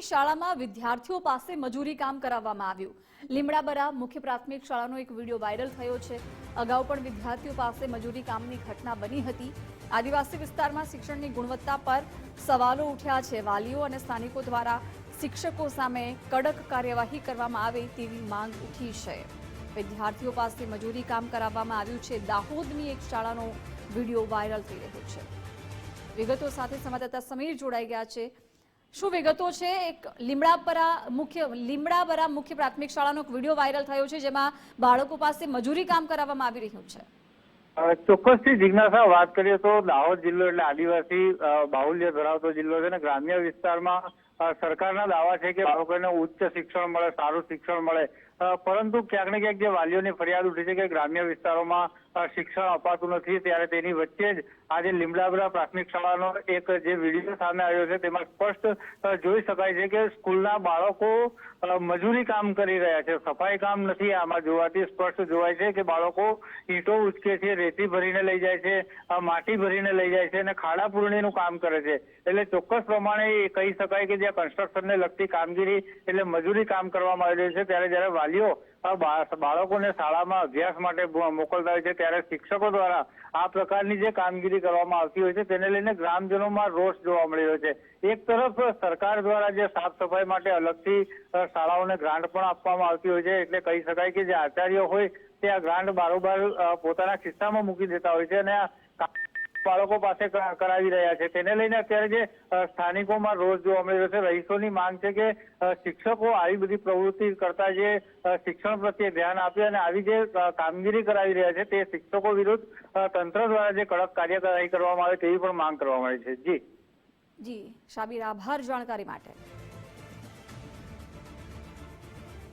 શાળામાં વિદ્યાર્થીઓ પાસે મજૂરી કામ કરાવવામાં આવ્યું. લીમડાબરા મુખ્ય પ્રાથમિક શાળાનો એક વીડિયો વાયરલ થયો છે. અગાઉ પણ વિદ્યાર્થીઓ પાસે મજૂરી કામની ઘટના બની હતી. આદિવાસી વિસ્તારમાં શિક્ષણની ગુણવત્તા પર સવાલો ઉઠ્યા છે. વાલીઓ અને સ્થાનિકો દ્વારા શિક્ષકો સામે કડક કાર્યવાહી કરવામાં આવે તેવી માંગ ઉઠી છે. વિદ્યાર્થીઓ પાસે મજૂરી કામ કરાવવામાં આવ્યું છે. દાહોદની એક શાળાનો વીડિયો વાયરલ થઈ રહ્યો છે. વિગતો સાથે સંવાદદાતા સમીર જોડાઈ ગયા છે. શું વિગતો છે? એક લીમડાપરા મુખ્ય લીમડાપરા મુખ્ય પ્રાથમિક શાળાનો એક વીડિયો વાયરલ થયો છે, જેમાં બાળકો પાસે મજૂરી કામ કરાવવામાં આવી રહ્યું છે. ચોક્કસથી જિજ્ઞાસા વાત કરીએ તો દાહોદ જિલ્લો એટલે આદિવાસી બાહુલ્ય ધરાવતો જિલ્લો છે ને ગ્રામ્ય વિસ્તારમાં સરકારના દાવા છે કે બાળકોને ઉચ્ચ શિક્ષણ મળે, સારું શિક્ષણ મળે. પરંતુ ક્યાંક ને ક્યાંક જે વાલીઓની ફરિયાદ ઉઠી છે કે ગ્રામ્ય વિસ્તારોમાં શિક્ષણ અપાતું નથી, ત્યારે તેની વચ્ચે જ આજે લીમડાબરા પ્રાથમિક શાળાનો એક જે વીડિયો સામે આવ્યો છે, તેમાં સ્પષ્ટ જોઈ શકાય છે કે સ્કૂલના બાળકો મજૂરી કામ કરી રહ્યા છે, સફાઈ કામ નથી આમાં જોવાથી સ્પષ્ટ જોવાય છે કે બાળકો ઈંટો ઉચકે છે રેતી ભરીને લઈ જાય છે માટી ભરીને લઈ જાય છે અને ખાડા પૂરણીનું કામ કરે છે. એટલે ચોક્કસ પ્રમાણે કહી શકાય કે જે કન્સ્ટ્રક્શનને લગતી કામગીરી એટલે મજૂરી કામ કરવામાં આવી રહ્યું છે, ત્યારે જ્યારે વાલીઓ બાળકોને શાળામાં અભ્યાસ માટે મોકલતા હોય છે, ત્યારે શિક્ષકો દ્વારા આ પ્રકારની જે કામગીરી કરવામાં આવતી હોય છે, તેને લઈને ગ્રામજનોમાં રોષ જોવા મળી રહ્યો છે. એક તરફ સરકાર દ્વારા જે સાફ સફાઈ માટે અલગથી શાળાઓને ગ્રાન્ટ પણ આપવામાં આવતી હોય છે, એટલે કહી શકાય કે જે આચાર્ય હોય તે આ ગ્રાન્ટ બારોબાર પોતાના ખિસ્સામાં મૂકી દેતા હોય છે અને બાળકો પાસે કરાવી રહ્યા છે. તેને લઈને અત્યારે જે સ્થાનિકોમાં રોજ જોવા મળી રહ્યો રહીશોની માંગ છે કે શિક્ષકો આવી બધી પ્રવૃત્તિ કરતા જે શિક્ષણ પ્રત્યે ધ્યાન આપે અને આવી જે કામગીરી કરાવી રહ્યા છે તે શિક્ષકો વિરુદ્ધ તંત્ર દ્વારા જે કડક કાર્યવાહી કરવામાં આવે તેવી પણ માંગ કરવામાં આવી છે. જી. જી. શાબીર, આભાર જાણકારી માટે.